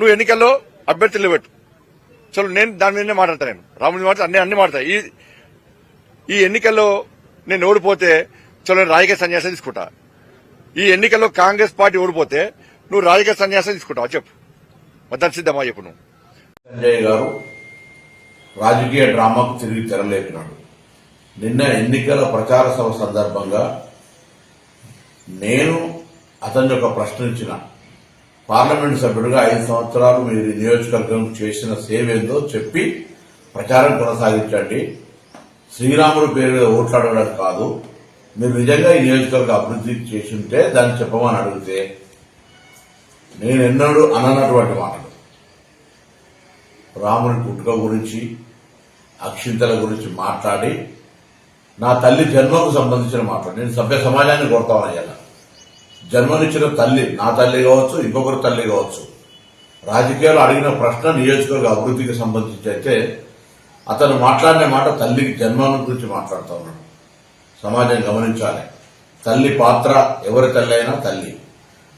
నువ్వు ఎన్నికల్లో అభ్యర్థులు పెట్టు చలో నేను దాని మీదనే మాట్లాడతాను నేను. రాముడి మాట అన్ని అన్ని మాట్లాడతా. ఈ ఈ ఎన్నికల్లో నేను ఓడిపోతే చలో రాజకీయ సన్యాసం తీసుకుంటా. ఈ ఎన్నికల్లో కాంగ్రెస్ పార్టీ ఓడిపోతే నువ్వు రాజకీయ సన్యాసం తీసుకుంటావు? చెప్పు. మద్దతు సిద్ధమా చెప్పు నువ్వు. సంజయ్ గారు రాజకీయ డ్రామాకు తిరిగి తెరలేపినాడు. నిన్న ఎన్నికల ప్రచార సభ సందర్భంగా నేను అతన్ని ఒక ప్రశ్నించిన. పార్లమెంట్ సభ్యుడిగా ఐదు సంవత్సరాలు మీరు నియోజకవర్గం చేసిన సేవ ఏందో చెప్పి ప్రచారం కొనసాగించండి. శ్రీరాముడు పేరు మీద ఓట్లాడడం కాదు. మీరు నిజంగా ఈ నియోజకవర్గ అభివృద్ధి చేసి ఉంటే దాన్ని చెప్పమని అడిగితే నేను ఎన్నడూ అనన్నటువంటి మాటలు. రాముని పుట్టుక గురించి అక్షింతల గురించి మాట్లాడి నా తల్లి జన్మకు సంబంధించిన మాట్లాడి నేను సభ్య సమాజాన్ని కోరుతామని ఇలా జన్మనిచ్చిన తల్లి నా తల్లి కావచ్చు ఇంకొకరి తల్లి కావచ్చు రాజకీయాలు అడిగిన ప్రశ్న నియోజకవర్గ అభివృద్ధికి సంబంధించి అయితే అతను మాట్లాడిన మాట తల్లికి జన్మను గురించి మాట్లాడుతూ ఉన్నాడు. సమాజం గమనించాలి. తల్లి పాత్ర ఎవరి తల్లి అయినా తల్లి.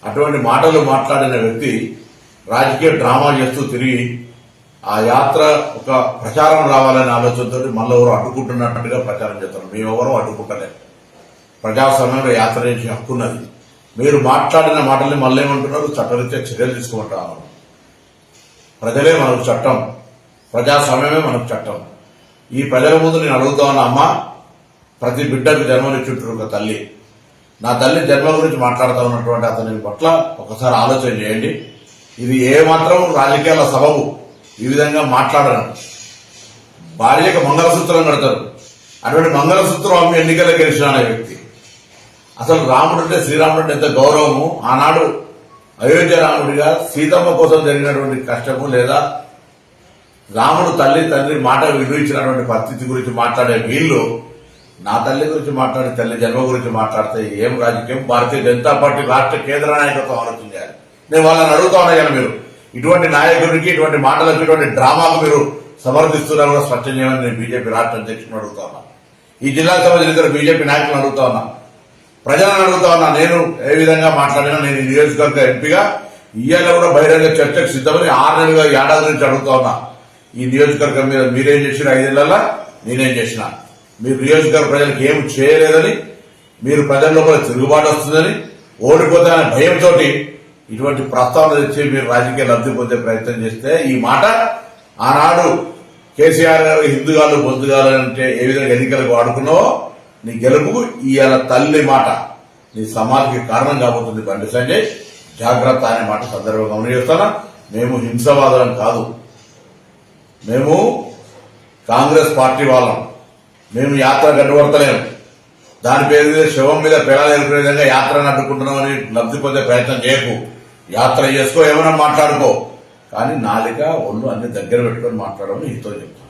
అటువంటి మాటలు మాట్లాడిన వ్యక్తి రాజకీయ డ్రామా చేస్తూ తిరిగి ఆ యాత్ర ఒక ప్రచారం రావాలనే ఆలోచనతో మళ్ళీ ఎవరు అడ్డుకుంటున్నట్టుగా ప్రచారం చేస్తారు మేమెవరూ అడ్డుకుంటలేదు. ప్రజాస్వామ్యంలో యాత్ర చేసే హక్కున్నది మీరు మాట్లాడిన మాటల్ని మళ్ళీ ఏమంటున్నారు చట్టరీత్యా చర్యలు తీసుకుంటారు ప్రజలే మనకు చట్టం. ప్రజాస్వామ్యమే మనకు చట్టం. ఈ ప్రజల ముందు నేను అడుగుతా అమ్మ ప్రతి బిడ్డకు జన్మనిచ్చుంటారు ఒక తల్లి. నా తల్లి జన్మ గురించి మాట్లాడుతూ ఉన్నటువంటి అతని పట్ల ఒకసారి ఆలోచన చేయండి. ఇది ఏ మాత్రం రాజకీయాల సబబు ఈ విధంగా మాట్లాడడం భార్యకు మంగళసూత్రం కడతారు. అటువంటి మంగళసూత్రం అమ్మి ఎన్నికలకు గెలిచిన వ్యక్తి. అసలు రాముడు అంటే శ్రీరాముడు అంటే ఎంత గౌరవము? ఆనాడు అయోధ్య రాముడిగా సీతమ్మ కోసం జరిగినటువంటి కష్టము లేదా రాముడు తల్లి తండ్రి మాట విలువించినటువంటి పరిస్థితి గురించి మాట్లాడే వీళ్ళు నా తల్లి గురించి మాట్లాడే తల్లి జన్మ గురించి మాట్లాడితే ఏం రాజకీయం? భారతీయ జనతా పార్టీ రాష్ట్ర కేంద్ర నాయకత్వం ఆలోచన చేయాలి నేను వాళ్ళని అడుగుతా ఉన్నాను మీరు ఇటువంటి నాయకుడికి ఇటువంటి మాటలకు ఇటువంటి డ్రామాకు మీరు సమర్థిస్తున్నారు స్పష్టం చేయమని నేను బీజేపీ రాష్ట్ర అధ్యక్షుని అడుగుతా ఉన్నా. ఈ జిల్లా సభ జరిగిన బీజేపీ నాయకులను అడుగుతా ఉన్నా. ప్రజలను అడుగుతా ఉన్నా నేను ఏ విధంగా మాట్లాడినా నేను ఈ నియోజకవర్గ ఎంపీగా ఇయ్యాల కూడా బహిరంగ చర్చకు సిద్ధమని ఆరు నెలలుగా ఏడాది నుంచి అడుగుతా ఉన్నా. ఈ నియోజకవర్గం మీద మీరేం చేసిన ఐదేళ్ళలో నేనేం చేసిన. మీరు నియోజకవర్గ ప్రజలకు ఏం చేయలేదని మీరు ప్రజల లోపల తిరుగుబాటు వస్తుందని ఓడిపోతే అనే భయంతో ఇటువంటి ప్రస్తావన తెచ్చి మీరు రాజకీయ లబ్ధి పొందే ప్రయత్నం చేస్తే ఈ మాట ఆనాడు కేసీఆర్ గారు హిందుగాలు బొందుగాలు అంటే ఏ విధంగా ఎన్నికలకు వాడుకున్నావో నీ గెలుపుకు ఇవాళ తల్లి మాట. నీ సమాధికి కారణం కాబోతుంది బండి సంజయ్. జాగ్రత్త అనే మాట సందర్భంగా గమనిస్తున్నా మేము హింసవాదం కాదు. మేము కాంగ్రెస్ పార్టీ వాళ్ళం. మేము యాత్ర గడ్డపడతలేము దాని పేరు మీద శవం మీద పిల్లలు విధంగా యాత్రను అడ్డుకుంటున్నామని లబ్ధి పొందే ప్రయత్నం చేయకు. యాత్ర చేసుకో ఏమైనా మాట్లాడుకో. కానీ నాలిక ఒళ్ళు అన్ని దగ్గర పెట్టుకొని మాట్లాడమని హితో చెప్తాను